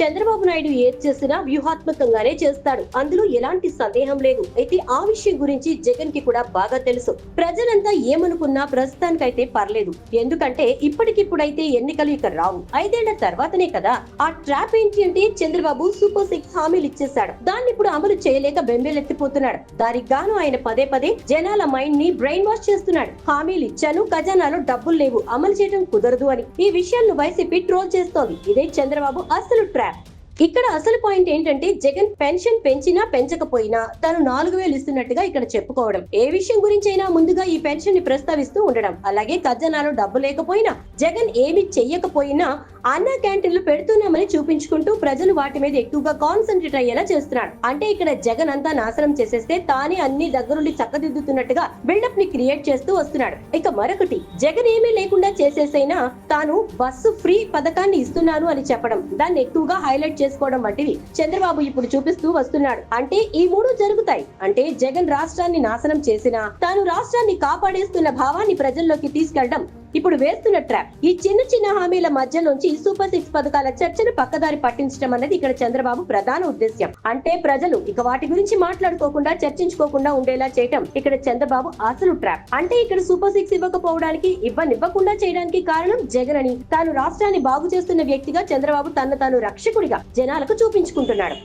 చంద్రబాబు నాయుడు ఏది చేసినా వ్యూహాత్మకంగానే చేస్తాడు. అందులో ఎలాంటి సందేహం లేదు. అయితే ఆ విషయం గురించి జగన్కి కూడా బాగా తెలుసు. ప్రజలంతా ఏమనుకున్నా ప్రస్తుతానికైతే పర్లేదు. ఎందుకంటే ఇప్పటికిప్పుడైతే ఎన్నికలు ఇక రావు. ఐదేళ్ళ తర్వాతనే కదా ఆ ట్రాప్ ఏంటి అంటే చంద్రబాబు సూపర్ సిక్స్ హామీలు ఇచ్చేశాడు. దాన్ని ఇప్పుడు అమలు చేయలేక బెంబేలెత్తిపోతున్నాడు. దానికి గాను ఆయన పదే పదే జనాల మైండ్ని బ్రెయిన్ వాష్ చేస్తున్నాడు. హామీలు ఇచ్చాను ఖజానాలో డబ్బులు లేవు. అమలు చేయడం కుదరదు అని. ఈ విషయాలను వైసీపీ ట్రోల్ చేస్తోంది. ఇదే చంద్రబాబు అసలు ట్రాప్. ఇక్కడ అసలు పాయింట్ ఏంటంటే జగన్ పెన్షన్ పెంచినా పెంచకపోయినా తను నాలుగు వేలు ఇస్తున్నట్టుగా ఇక్కడ చెప్పుకోవడం. ఏ విషయం గురించి అయినా ముందుగా ఈ పెన్షన్ని ప్రస్తావిస్తూ ఉండడం. అలాగే ఖజానాలో డబ్బు లేకపోయినా జగన్ ఏమి చెయ్యకపోయినా అన్న క్యాంటీన్లు పెడుతున్నామని చూపించుకుంటూ ప్రజలు వాటి మీద ఎక్కువగా కాన్సన్ట్రేట్ అయ్యేలా చేస్తున్నాడు. అంటే ఇక్కడ జగన్ అంతా నాశనం చేసేస్తే తానే అన్ని దగ్గరుండి చక్కదిద్దుతున్నట్టుగా బిల్డప్ని క్రియేట్ చేస్తూ వస్తున్నాడు. ఇక మరొకటి జగన్ ఏమీ లేకుండా చేసేసైనా తాను బస్సు ఫ్రీ పథకాన్ని ఇస్తున్నాను అని చెప్పడం. దాన్ని ఎక్కువగా హైలైట్ చేసుకోవడం వంటివి. చంద్రబాబు ఇప్పుడు చూపిస్తూ వస్తున్నాడు. అంటే ఈ మూడు జరుగుతాయి. అంటే జగన్ రాష్ట్రాన్ని నాశనం చేసినా తాను రాష్ట్రాన్ని కాపాడేస్తున్న భావాన్ని ప్రజల్లోకి తీసుకెళ్ళడం ఇప్పుడు వేస్తున్న ట్రాప్ ఈ చిన్న చిన్న హామీల మధ్యలోంచి సూపర్ సిక్స్ పథకాల చర్చను పక్కదారి పట్టించడం అనేది ఇక్కడ చంద్రబాబు ప్రధాన ఉద్దేశ్యం. అంటే ప్రజలు ఇక వాటి గురించి మాట్లాడుకోకుండా చర్చించుకోకుండా ఉండేలా చేయటం ఇక్కడ చంద్రబాబు అసలు ట్రాప్ అంటే ఇక్కడ సూపర్ సిక్స్ ఇవ్వకపోవడానికి ఇవ్వనివ్వకుండా చేయడానికి కారణం జగన్ అని. తాను రాష్ట్రాన్ని బాగు చేస్తున్న వ్యక్తిగా చంద్రబాబు తన తాను రక్షకుడిగా జనాలకు చూపించుకుంటున్నాడు.